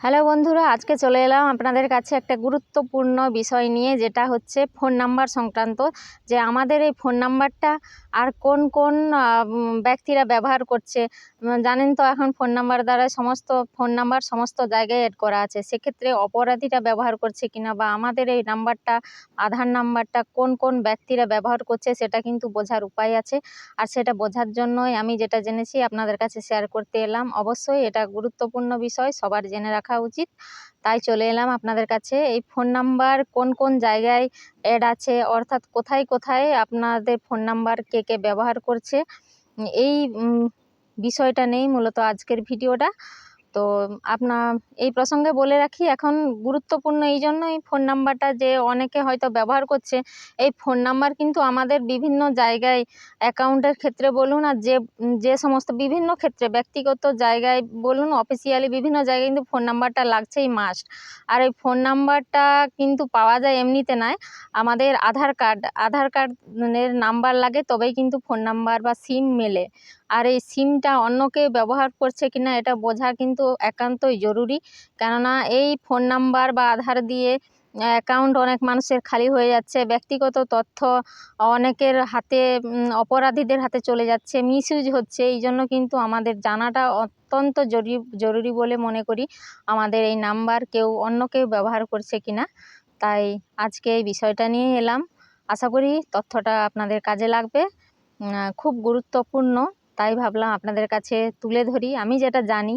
Hello বন্ধুরা, আজকে চলে এলাম আপনাদের কাছে একটা গুরুত্বপূর্ণ বিষয় নিয়ে, যেটা হচ্ছে ফোন নাম্বার সংক্রান্ত। যে আমাদের এই ফোন নাম্বারটা আর কোন কোন ব্যক্তিরা ব্যবহার করছে জানেন তো এখন ফোন নাম্বার দ্বারা সমস্ত, ফোন নাম্বার সমস্ত জায়গায় অ্যাড করা আছে। সেক্ষেত্রে অপরাধীরা ব্যবহার করছে কিনা বা আমাদের এই নাম্বারটা, আধার নাম্বারটা কোন কোন ব্যক্তিরা ব্যবহার করছে, সেটা কিন্তু বোঝার উপায় আছে। আর সেটা বোঝার জন্যই আমি যেটা জেনেছি, আপনাদের কাছে শেয়ার করতে এলাম। অবশ্যই এটা গুরুত্বপূর্ণ বিষয়, সবার জেনে রাখা উচিত। তাই চলে এলাম আপনাদের কাছে। এই ফোন নাম্বার কোন কোন জায়গায় অ্যাড আছে, অর্থাৎ কোথায় কোথায় আপনাদের ফোন নাম্বার কে কে ব্যবহার করছে, এই বিষয়টা নেই মূলত আজকের ভিডিওটা। তো আপনার এই প্রসঙ্গে বলে রাখি, এখন গুরুত্বপূর্ণ এই জন্যই ফোন নাম্বারটা যে অনেকে হয়তো ব্যবহার করছে, এই ফোন নাম্বার কিন্তু আমাদের বিভিন্ন জায়গায় অ্যাকাউন্টের ক্ষেত্রে বলুন আর যে যে সমস্ত বিভিন্ন ক্ষেত্রে, ব্যক্তিগত জায়গায় বলুন অফিসিয়ালি বিভিন্ন জায়গায় কিন্তু ফোন নাম্বারটা লাগছেই মাস্ট আর এই ফোন নাম্বারটা কিন্তু পাওয়া যায় এমনিতে নয়, আমাদের আধার কার্ড আধার কার্ডের নাম্বার লাগে, তবেই কিন্তু ফোন নাম্বার বা সিম মেলে। আর এই সিমটা অন্য কেউ ব্যবহার করছে কি না এটা বোঝা কিন্তু একান্তই জরুরি। কেননা এই ফোন নাম্বার বা আধার দিয়ে অ্যাকাউন্ট অনেক মানুষের খালি হয়ে যাচ্ছে, ব্যক্তিগত তথ্য অনেকের হাতে অপরাধীদের হাতে চলে যাচ্ছে, মিসইউজ হচ্ছে। এই জন্য কিন্তু আমাদের জানাটা অত্যন্ত জরুরি জরুরি বলে মনে করি। আমাদের এই নাম্বার কেউ অন্য কেউ ব্যবহার করছে কি না তাই আজকে এই বিষয়টা নিয়ে এলাম। আশা করি তথ্যটা আপনাদের কাজে লাগবে। খুব গুরুত্বপূর্ণ। তাই ভাবলাম আপনাদের কাছে তুলে ধরি। আমি যেটা জানি,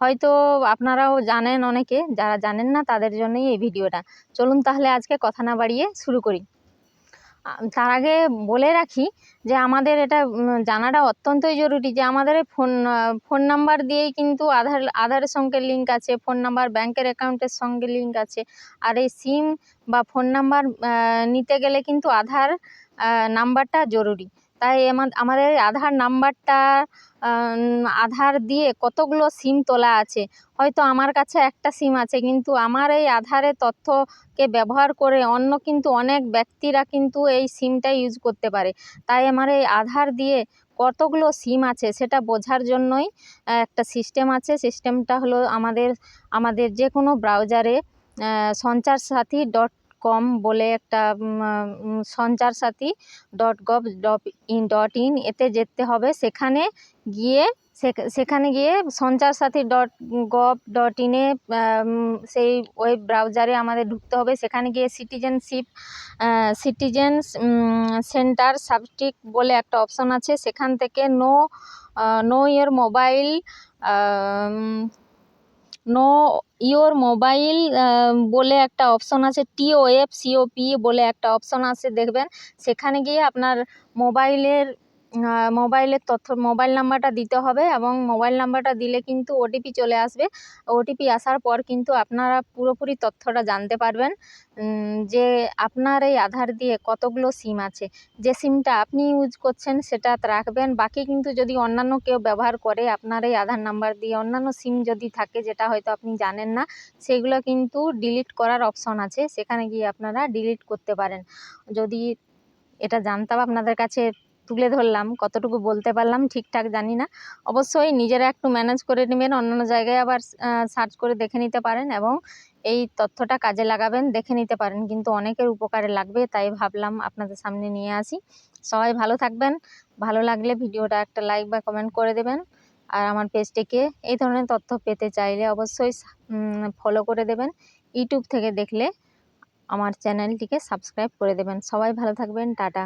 হয়তো আপনারাও জানেন অনেকে, যারা জানেন না তাদের জন্যই এই ভিডিওটা। চলুন তাহলে আজকে কথা না বাড়িয়ে শুরু করি। তার আগে বলে রাখি যে আমাদের এটা জানাটা অত্যন্তই জরুরি যে আমাদের ফোন ফোন নাম্বার দিয়েই কিন্তু আধার আধারের সঙ্গে লিঙ্ক আছে, ফোন নাম্বার, ব্যাংকের অ্যাকাউন্টের সঙ্গে লিঙ্ক আছে। আর এই সিম বা ফোন নাম্বার নিতে গেলে কিন্তু আধার নাম্বারটা জরুরি। তাই আমা- আমাদের আধার নাম্বারটা আধার দিয়ে কতগুলো সিম তোলা আছে। হয়তো আমার কাছে একটা সিম আছে, কিন্তু আমার এই আধারের তথ্যকে ব্যবহার করে অন্য কিন্তু অনেক ব্যক্তিরা কিন্তু এই সিমটা ইউজ করতে পারে। তাই আমার এই আধার দিয়ে কতগুলো সিম আছে সেটা বোঝার জন্যই একটা সিস্টেম আছে। সিস্টেমটা হলো আমাদের আমাদের যে কোনো ব্রাউজারে সঞ্চার সাথী ডট কম বলে একটা Sanchar Saathi dot gov dot in dot in এতে যেতে হবে। সেখানে গিয়ে, সেখ- সেখানে গিয়ে সঞ্চার সাথী ডট গভ ডট ইনে সেই ওয়েব ব্রাউজারে আমাদের ঢুকতে হবে। সেখানে গিয়ে সিটিজেনশিপ সিটিজেনস সেন্টার সাবস্টিক বলে একটা অপশন আছে। সেখান থেকে know know your mobile know your mobile বলে একটা অপশন আছে টিওএফ সিওপি বলে একটা অপশন আছে, দেখবেন। সেখানে গিয়ে আপনার মোবাইলের মোবাইলের তথ্য, মোবাইল নাম্বারটা দিতে হবে এবং মোবাইল নাম্বারটা দিলে কিন্তু ওটিপি চলে আসবে। ওটিপি আসার পর কিন্তু আপনারা পুরোপুরি তথ্যটা জানতে পারবেন। যে আপনার এই আধার দিয়ে কতগুলো সিম আছে, যে সিমটা আপনি ইউজ করছেন সেটা রাখবেন। বাকি কিন্তু যদি অন্যান্য কেউ ব্যবহার করে আপনার এই আধার নাম্বার দিয়ে অন্যান্য সিম যদি থাকে যেটা হয়তো আপনি জানেন না, সেগুলো কিন্তু ডিলিট করার অপশন আছে। সেখানে গিয়ে আপনারা ডিলিট করতে পারেন। যদি এটা জানতাম আপনাদের কাছে তুলে ধরলাম, কতটুকু বলতে পারলাম ঠিকঠাক জানি না। অবশ্যই নিজেরা একটু ম্যানেজ করে নেবেন, অন্যান্য জায়গায় আবার সার্চ করে দেখে নিতে পারেন এবং এই তথ্যটা কাজে লাগাবেন, দেখে নিতে পারেন। কিন্তু অনেকের উপকারে লাগবে তাই ভাবলাম আপনাদের সামনে নিয়ে আসি। সবাই ভালো থাকবেন, ভালো লাগলে ভিডিওটা একটা লাইক বা কমেন্ট করে দেবেন। আর আমার পেজটিকে এই ধরনের তথ্য পেতে চাইলে অবশ্যই ফলো করে দেবেন। ইউটিউব থেকে দেখলে আমার চ্যানেলটিকে সাবস্ক্রাইব করে দেবেন। সবাই ভালো থাকবেন, টাটা।